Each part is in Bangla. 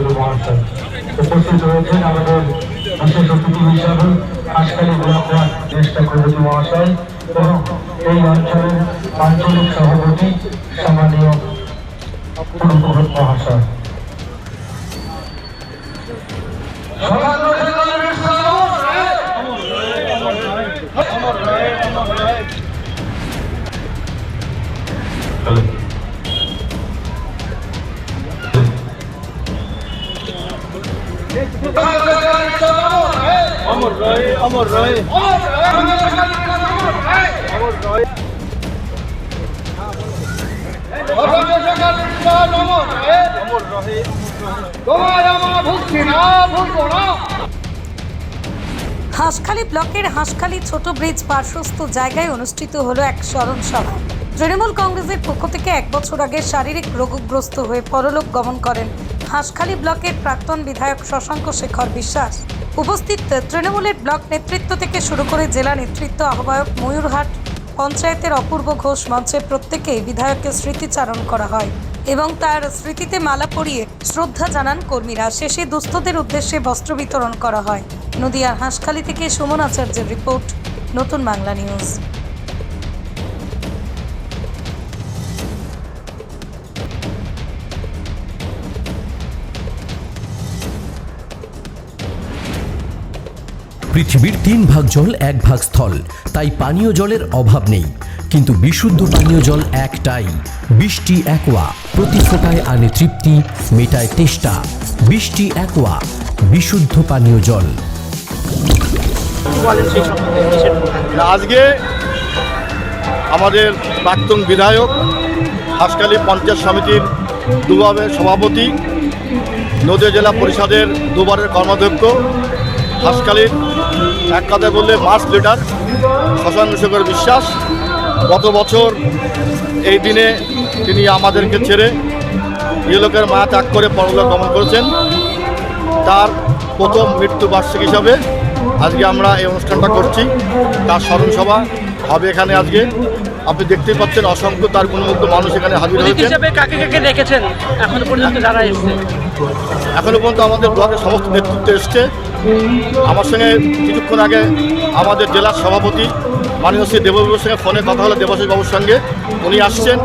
সভাপতি মহাশয় উপস্থিত রয়েছেন আমাদের বিশেষ অতিথি হিসাবে ব্লক ওয়ান জ্যেষ্ঠা সভাপতি মহাশয় এবং এই অঞ্চলের আঞ্চলিক সভাপতি সম্মানীয় পুরপুরোহিত মহাশয়। অমর অমর রয়ে। অমর রয়ে অমর রহে হাঁসখালী ব্লকের হাঁসখালী ছোট ব্রিজ পার্শ্বস্থ জায়গায় অনুষ্ঠিত হলো এক স্মরণ সভা তৃণমূল কংগ্রেসের পক্ষ থেকে এক বছর আগে শারীরিক রোগগ্রস্ত হয়ে পরলোক গমন করেন হাঁসখালী ব্লকের প্রাক্তন বিধায়ক শশাঙ্ক শেখর বিশ্বাস। উপস্থিত তৃণমূলের ব্লক নেতৃত্ব থেকে শুরু করে জেলা নেতৃত্ব আহ্বায়ক ময়ূরহাট পঞ্চায়েতের অপূর্ব ঘোষ মঞ্চে প্রত্যেকেই বিধায়ককে স্মৃতিচারণ করা হয় এবং তার স্মৃতিতে মালা পরিয়ে শ্রদ্ধা জানান কর্মীরা। শেষে দুস্থদের উদ্দেশ্যে বস্ত্র বিতরণ করা হয়। নদিয়ার হাঁসখালী থেকে সুমন আচার্যের রিপোর্ট, নতুন বাংলা নিউজ। পৃথিবীর তিন ভাগ জল, এক ভাগ স্থল। তাই পানীয় জলের অভাব নেই। কিন্তু বিশুদ্ধ পানীয় জল একটাই। বৃষ্টি একোয়া, প্রতি ফোটায় আনে তৃপ্তি, মেটায় তেষ্টা। বৃষ্টি একোয়া, বিশুদ্ধ পানীয় জল। আজকে আমাদের প্রাক্তন বিধায়ক হাসকালী পঞ্চায়েত সমিতির দুবারের সভাপতি, নদীয়া জেলা পরিষদের দুবারের কর্মাধ্যক্ষ হাসকালীর এক কথায় বললে মার্চ লিডার শশাঙ্ক শেখর বিশ্বাস। গত বছর এই দিনে তিনি আমাদেরকে ছেড়ে ইহলোকের মা ত্যাগ করে পরলোক গমন করেছেন। তার প্রথম মৃত্যুবার্ষিক হিসাবে আজকে আমরা এই অনুষ্ঠানটা করছি। তার স্মরণসভা হবে এখানে আজকে। আপনি দেখতেই পাচ্ছেন অসংখ্য তার গুণমুগ্ধ মানুষ এখানে হাজির প্রতীক হয়েছেন। কাকে কাকে রেখেছেন এখনও পর্যন্ত যারা এসছে। এখনও পর্যন্ত আমাদের ব্লকের সমস্ত নেতৃত্ব এসছে। আমার সঙ্গে কিছুক্ষণ আগে আমাদের জেলার সভাপতি মাননীয় শ্রী দেববাবুর সঙ্গে ফোনে কথা হলো দেবাশিস বাবুর সঙ্গে। উনি আসছেন।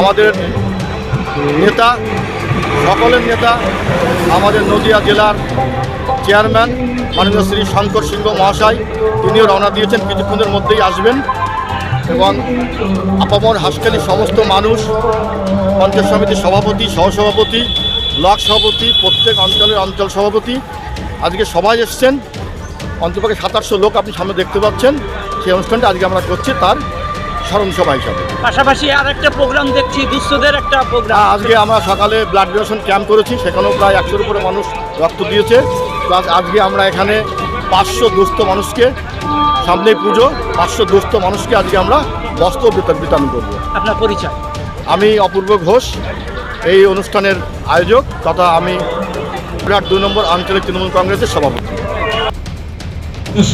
আমাদের নেতা সকলের নেতা আমাদের নদিয়া জেলার চেয়ারম্যান মাননীয় শ্রী শঙ্কর সিংহ মহাশয় তিনিও রওনা দিয়েছেন। কিছুক্ষণের মধ্যেই আসবেন। এবং আপামর হাসখালির সমস্ত মানুষ পঞ্চায়েত সমিতির সভাপতি সহসভাপতি ব্লক সভাপতি প্রত্যেক অঞ্চলের অঞ্চল সভাপতি। আজকে সবাই এসছেন। অন্তপক্ষে সাতাশশো লোক আপনি সামনে দেখতে পাচ্ছেন। সেই অনুষ্ঠানটা আজকে আমরা করছি তার স্মরণ সভা হিসাবে। পাশাপাশি আর একটা প্রোগ্রাম দেখছি দুস্থদের একটা প্রোগ্রাম আজকে আমরা সকালে ব্লাড ডোনেশন ক্যাম্প করেছি সেখানেও প্রায় একশোর উপরে মানুষ রক্ত দিয়েছে। প্লাস আজকে আমরা এখানে পাঁচশো দুস্থ মানুষকে সামনে পুজো পাঁচশো দুস্থ মানুষকে আজকে আমরা বস্ত্র বিতরণ বিতরণ করব। আপনার পরিচয়? আমি অপূর্ব ঘোষ এই অনুষ্ঠানের আয়োজক তথা আমি বিরাট দুই নম্বর আঞ্চলিক তৃণমূল কংগ্রেসের সভাপতি।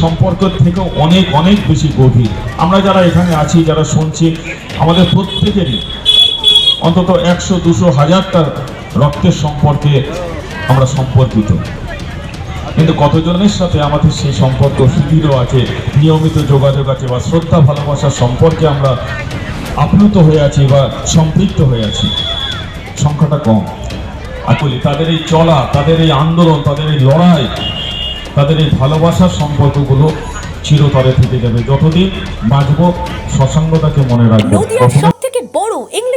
সম্পর্ক থেকে অনেক অনেক বেশি গভীর। আমরা যারা এখানে আছি যারা শুনছি আমাদের প্রত্যেকেরই অন্তত একশো দুশো হাজারটা রক্তের সম্পর্কে আমরা সম্পর্কিত। কিন্তু কতজনের সাথে আমাদের সেই সম্পর্ক সুদৃঢ় আছে নিয়মিত যোগাযোগ আছে বা শ্রদ্ধা ভালোবাসার সম্পর্কে আমরা আপ্লুত হয়ে আছি বা সম্পৃক্ত হয়ে আছি? সংখ্যাটা কম। আসলে তাদের এই চলা তাদের এই আন্দোলন তাদের এই লড়াই তাদের এই ভালোবাসার সম্পর্কগুলো চিরতরে থেকে যাবে। যতদিন বাঁচব শশাঙ্গতাকে মনে রাখব। সব থেকে বড় English